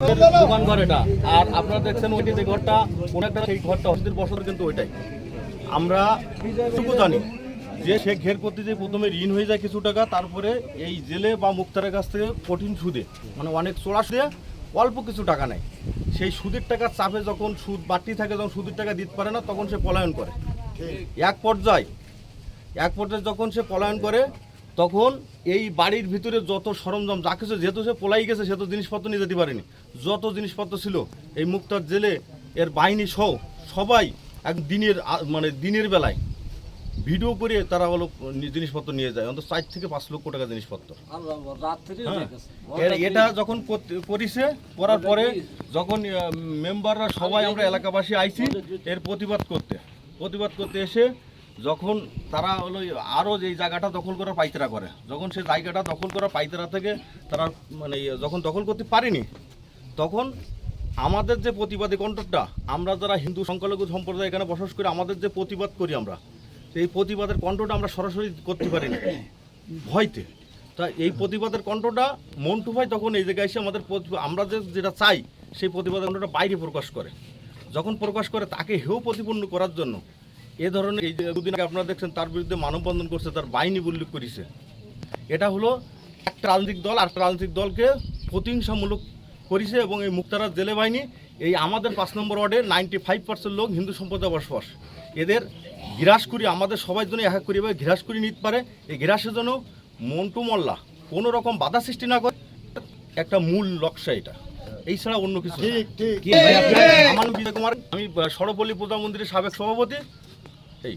দোকান ঘর এটা। আর আপনারা দেখছেন ওইটি যে ঘরটা কোন একটা সেই ঘরটা অস্তির বসত কিন্তু ওইটাই। আমরা টুকু জানি যে সে ঘের করতে যে প্রথমে ঋণ হয়ে যায় কিছু টাকা, তারপরে এই জেলে বা মুক্তারের কাছ থেকে কঠিন সুদে মানে অনেক চোরা সুদে অল্প কিছু টাকা নেয়। সেই সুদের টাকার চাপে যখন সুদ বাড়তি থাকে, যখন সুদের টাকা দিতে পারে না, তখন সে পলায়ন করে। এক পর্যায়ে এক পর্যায়ে যখন সে পলায়ন করে তখন এই বাড়ির ভিতরে যত সরঞ্জাম, যা কিছু যেহেতু সে পলাই গেছে, সে তো জিনিসপত্র নিয়ে যেতে পারেনি। যত জিনিসপত্র ছিল, এই মুক্তার জেলে, এর বাহিনী সহ সবাই এক দিনের মানে দিনের বেলায় ভিডিও করে তারা হলো জিনিসপত্র নিয়ে যায়, অন্তত চার থেকে পাঁচ লক্ষ টাকা জিনিসপত্র। হ্যাঁ। এটা যখন করিছে, করার পরে যখন মেম্বাররা সবাই আমরা এলাকাবাসী আইছি, এর প্রতিবাদ করতে। প্রতিবাদ করতে এসে যখন তারা হলো আরও যে জায়গাটা দখল করার পাইতারা করে যখন সে জায়গাটা দখল করার পাইতারা থেকে তারা মানে ইয়ে, যখন দখল করতে পারেনি তখন আমাদের যে প্রতিবাদী কণ্ঠটা আমরা যারা হিন্দু সংখ্যালঘু সম্প্রদায় এখানে বসবাস করি আমাদের যে প্রতিবাদ করি আমরা এই প্রতিবাদের কণ্ঠটা আমরা সরাসরি করতে পারি না ভয়তে। তা এই প্রতিবাদের কণ্ঠটা মন্টু ভাই তখন এই জায়গায় এসে আমাদের আমরা যে যেটা চাই সেই প্রতিবাদের কণ্ঠটা বাইরে প্রকাশ করে। যখন প্রকাশ করে তাকে হেও প্রতিপন্ন করার জন্য এ ধরনের এই দুদিন আগে আপনারা দেখছেন তার বিরুদ্ধে মানববন্ধন করছে তার বাহিনী উল্লেখ করেছে। এটা হলো একটা রাজনৈতিক দল আর রাজনৈতিক দলকে প্রতিহিংসামূলক করেছে এবং এই মুক্তারাজ জেলে বাহিনী এই আমাদের পাঁচ নম্বর ওয়ার্ডে নাইনটি ফাইভ পার্সেন্ট লোক হিন্দু সম্প্রদায় বসবাস। এদের ঘিরাস করি আমাদের সবাই জন্য এক করি এভাবে ঘিরাস করে নিতে পারে এই ঘিরাসের জন্য মন্টু মোল্লা কোনো রকম বাধা সৃষ্টি না করে একটা মূল লক্ষ্য এটা। এই ছাড়া অন্য কিছু আমি সরপল্লী পূজা সাবেক সভাপতি এই